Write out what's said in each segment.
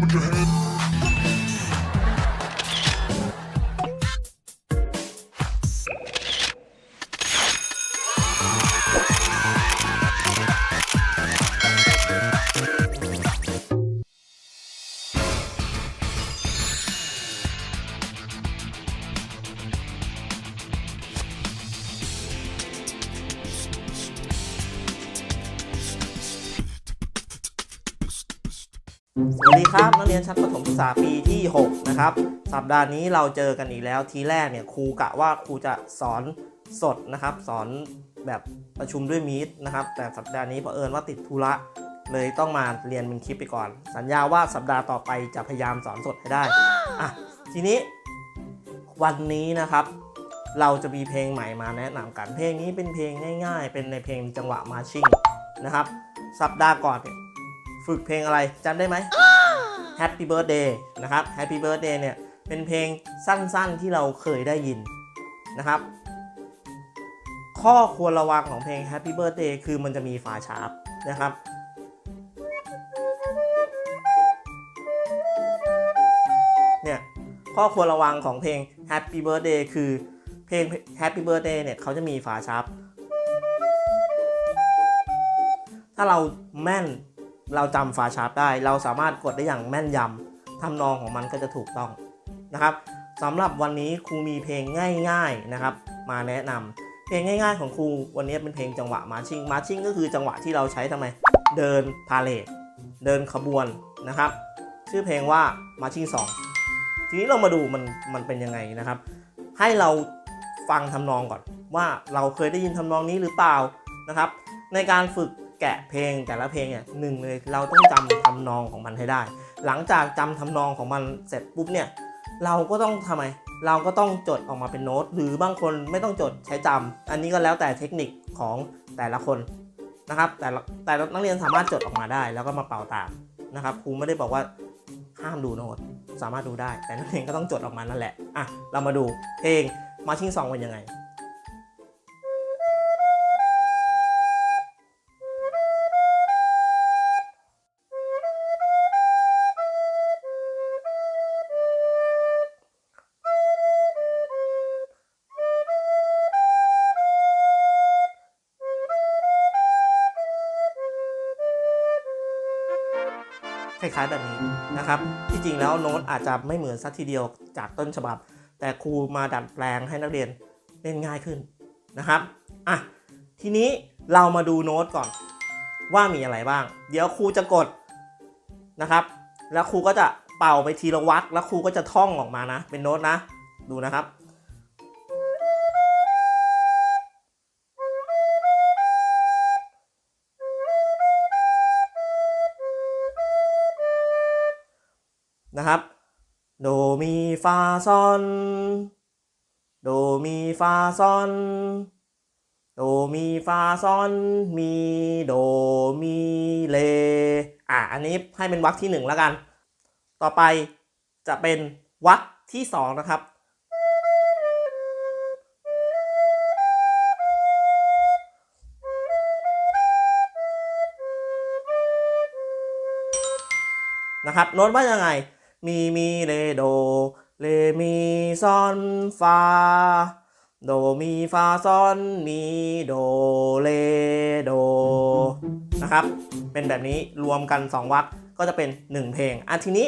with your hand. สวัสดีครับนักเรียนชั้นประถมศึกษาปีที่ 6 นะครับ สัปดาห์นี้เราเจอกันอีกแล้วทีแรกเนี่ยครูกะว่าครูจะสอนสดนะครับ สอนแบบประชุมด้วยมีดนะครับ แต่สัปดาห์นี้เผอิญว่าติดธุระเลยต้องมาเรียนเป็นคลิปไปก่อน สัญญาว่าสัปดาห์ต่อไปจะพยายามสอนสดให้ได้อะทีนี้วันนี้นะครับ เราจะมีเพลงใหม่มาแนะนำกันเพลงนี้เป็นเพลงง่าย ๆ เป็นในเพลงจังหวะมาชิ่งนะครับ สัปดาห์ก่อนเนี่ย ฝึกเพลงอะไรจำได้ไหม Happy Birthday นะครับ Happy Birthday เนี่ยเป็นเพลงสั้นๆที่เราเคยได้ยินนะครับ ข้อควรระวังของเพลง Happy Birthday คือมันจะมีฝาชาร์ปนะครับ เนี่ยข้อควรระวังของเพลง Happy Birthday คือเพลง Happy Birthday เนี่ยเขาจะมีฝาชาร์ปถ้าเราแม่น เราจำฝาชาร์ปได้ เราสามารถกดได้อย่างแม่นยำทำนองของมันก็จะถูกต้องนะครับสำหรับวันนี้ครูมีเพลงง่ายๆนะครับ มาแนะนำเพลงง่าย ๆ ของครูวันนี้เป็นเพลงจังหวะมาชิ่งมาชิ่งก็คือจังหวะที่เราใช้ทำไม เดินพาเลทเดินขบวนนะครับ ชื่อเพลงว่ามาชิ่งสองทีนี้เรามาดูมันมันเป็นยังไงนะครับ ให้เราฟังทำนองก่อนว่าเราเคยได้ยินทำนองนี้หรือเปล่านะครับ ในการฝึก แกะเพลงแต่ละเพลงเนี่ยหนึ่งเลยเราต้องจำทำนองของมันให้ได้ หลังจากจำทำนองของมันเสร็จปุ๊บเนี่ยเราก็ต้องทำไม เราก็ต้องจดออกมาเป็นโน้ต หรือบางคนไม่ต้องจดใช้จำอันนี้ก็แล้วแต่เทคนิคของแต่ละคนนะครับแต่ละแต่นักเรียนสามารถจดออกมาได้ แล้วก็มาเป่าตามนะครับครูไม่ได้บอกว่าห้ามดูโน้ตสามารถดูได้ แต่นักเรียนก็ต้องจดออกมานั่นแหละอะเรามาดูเพลงมาชิงซองเป็นยังไง คล้ายๆแบบนี้นะครับ ที่จริงแล้วโน้ตอาจจะไม่เหมือนสักทีเดียวจากต้นฉบับ แต่ครูมาดัดแปลงให้นักเรียนเล่นง่ายขึ้นนะครับอะทีนี้เรามาดูโน้ตก่อนว่ามีอะไรบ้าง เดี๋ยวครูจะกดนะครับ แล้วครูก็จะเป่าไปทีละวักแล้วครูก็จะท่องออกมานะ เป็นโน้ตนะ ดูนะครับ นะครับโดมีฟาซอนโดมีฟาซอนโดมีฟาซอนมีโดมีเลอะอันนี้ให้เป็นวรรคที่หนึ่งแล้วกัน ต่อไปจะเป็นวรรคที่สองนะครับนะครับโน้ตว่ายังไง มีมีเลโด เลมีซอนฟาโดมีฟาซอนมีโดเลโดนะครับ เป็นแบบนี้รวมกัน 2 วักก็จะเป็น 1 เพลงอะทีนี้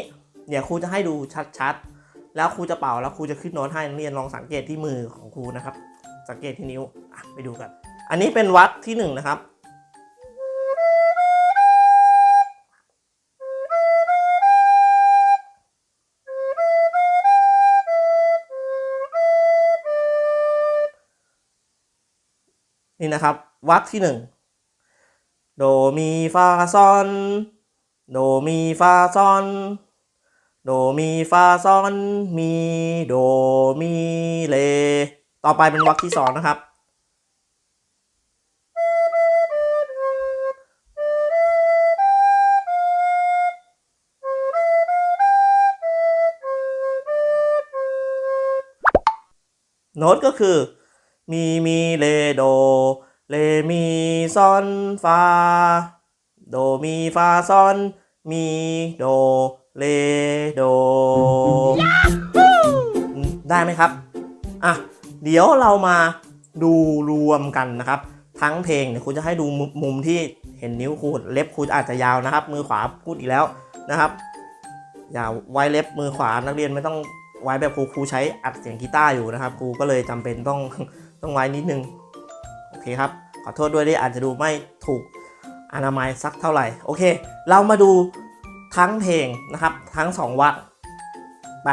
เดี๋ยวครูจะให้ดูชัดๆ แล้วครูจะเป่าแล้วครูจะขึ้นโน้ตให้นักเรียนลองสังเกตที่มือของครูนะครับ สังเกตที่นิ้วไปดูกัน อันนี้เป็นวักที่1นะครับ นี่นะครับวักที่หนึ่งโดมีฟาซอนโดมีฟาซอนโดมีฟาซอนมีโดมีเลต่อไปเป็นวักที่สองนะครับ โน้ตก็คือ มีมีเลโด เลมีซอนฟาโดมีฟาซอน มีโด เลโด ได้ไหมครับ อะ เดี๋ยวเรามาดูรวมกันนะครับ ทั้งเพลงเนี่ยคุณจะให้ดูมุมที่เห็นนิ้วครูเล็บครูอาจจะยาวนะครับ มือขวาพูดอีกแล้วนะครับ อย่าไว้เล็บมือขวานักเรียนไม่ต้อง ไว้แบบครูครูใช้อัดเสียงกีตาร์อยู่นะครับครูก็เลยจำเป็นต้องต้องไว้นิดนึงโอเคครับขอโทษด้วยที่อาจจะดูไม่ถูกอนามัยสักเท่าไหร่โอเค เรามาดูทั้งเพลงนะครับ ทั้งสองวัดไป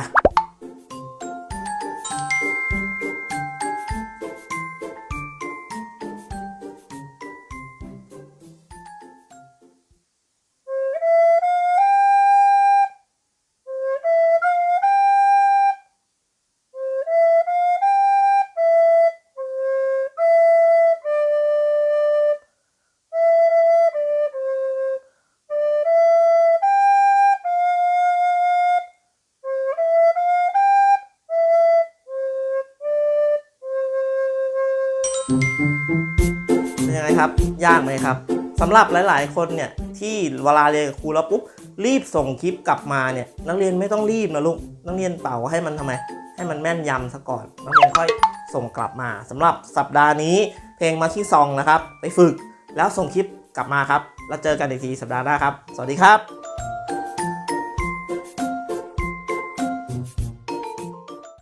เป็นยังไงครับ ยากไหมครับสำหรับหลาย ๆ คนเนี่ยที่เวลาเรียนกับครูแล้วปุ๊บรีบส่งคลิปกลับมาเนี่ยนักเรียนไม่ต้องรีบนะลูกนักเรียนเป่าให้มันทำไม ให้มันแม่นยำซะก่อนนักเรียนค่อยส่งกลับมาสำหรับสัปดาห์นี้เพลงมาที่ซองนะครับ ไปฝึกแล้วส่งคลิปกลับมาครับ แล้วเจอกันอีกทีสัปดาห์หน้าครับ สวัสดีครับ